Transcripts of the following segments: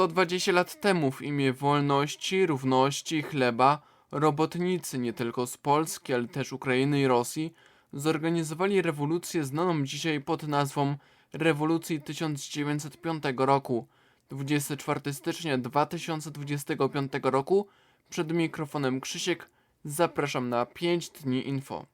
120 lat temu w imię wolności, równości i chleba robotnicy nie tylko z Polski, ale też Ukrainy i Rosji zorganizowali rewolucję znaną dzisiaj pod nazwą Rewolucji 1905 roku. 24 stycznia 2025 roku przed mikrofonem Krzysiek zapraszam na 5 dni info.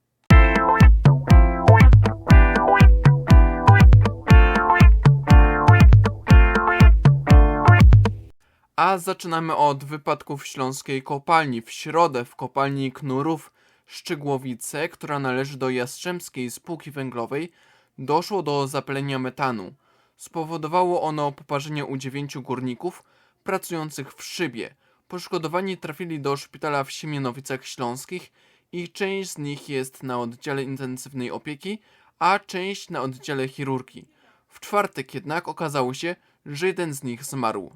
A zaczynamy od wypadków w śląskiej kopalni. W środę w kopalni Knurów Szczygłowice, która należy do Jastrzębskiej Spółki Węglowej, doszło do zapalenia metanu. Spowodowało ono poparzenie u dziewięciu górników pracujących w szybie. Poszkodowani trafili do szpitala w Siemianowicach Śląskich i część z nich jest na oddziale intensywnej opieki, a część na oddziale chirurgii. W czwartek jednak okazało się, że jeden z nich zmarł.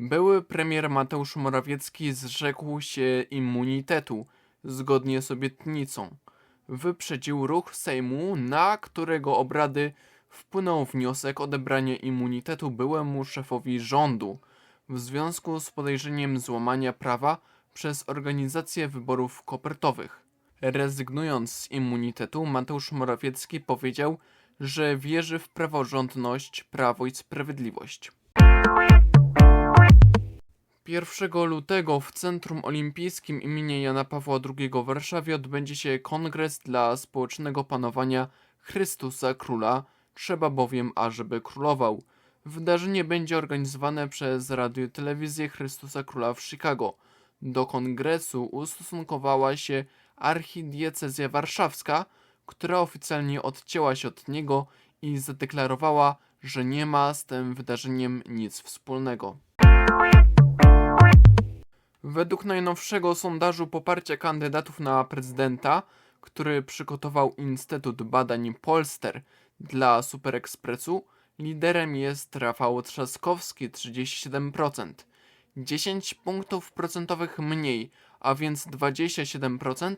Były premier Mateusz Morawiecki zrzekł się immunitetu zgodnie z obietnicą. Wyprzedził ruch Sejmu, na którego obrady wpłynął wniosek odebrania immunitetu byłemu szefowi rządu w związku z podejrzeniem złamania prawa przez organizację wyborów kopertowych. Rezygnując z immunitetu, Mateusz Morawiecki powiedział, że wierzy w praworządność, prawo i sprawiedliwość. 1 lutego w Centrum Olimpijskim imienia Jana Pawła II w Warszawie odbędzie się kongres dla społecznego panowania Chrystusa Króla, trzeba bowiem, ażeby królował. Wydarzenie będzie organizowane przez Radio i Telewizję Chrystusa Króla w Chicago. Do kongresu ustosunkowała się archidiecezja warszawska, która oficjalnie odcięła się od niego i zadeklarowała, że nie ma z tym wydarzeniem nic wspólnego. Według najnowszego sondażu poparcia kandydatów na prezydenta, który przygotował Instytut Badań Polster dla Super Expressu, liderem jest Rafał Trzaskowski 37%. 10 punktów procentowych mniej, a więc 27%,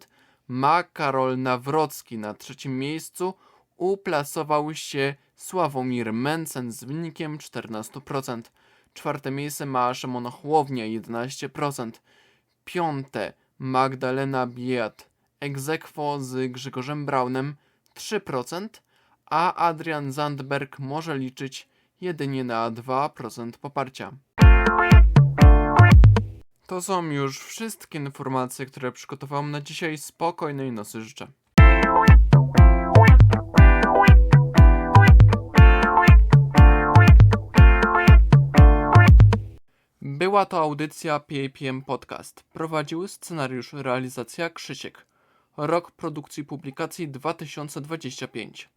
ma Karol Nawrocki na trzecim miejscu, uplasował się Sławomir Mencen z wynikiem 14%. Czwarte miejsce ma Szymon Hołownia 11%. Piąte Magdalena Biat egzekwo z Grzegorzem Braunem 3%, a Adrian Zandberg może liczyć jedynie na 2% poparcia. To są już wszystkie informacje, które przygotowałem na dzisiaj. Spokojnej nocy życzę. Była to audycja PAPM Podcast. Prowadził scenariusz realizacja Krzysiek. Rok produkcji publikacji 2025.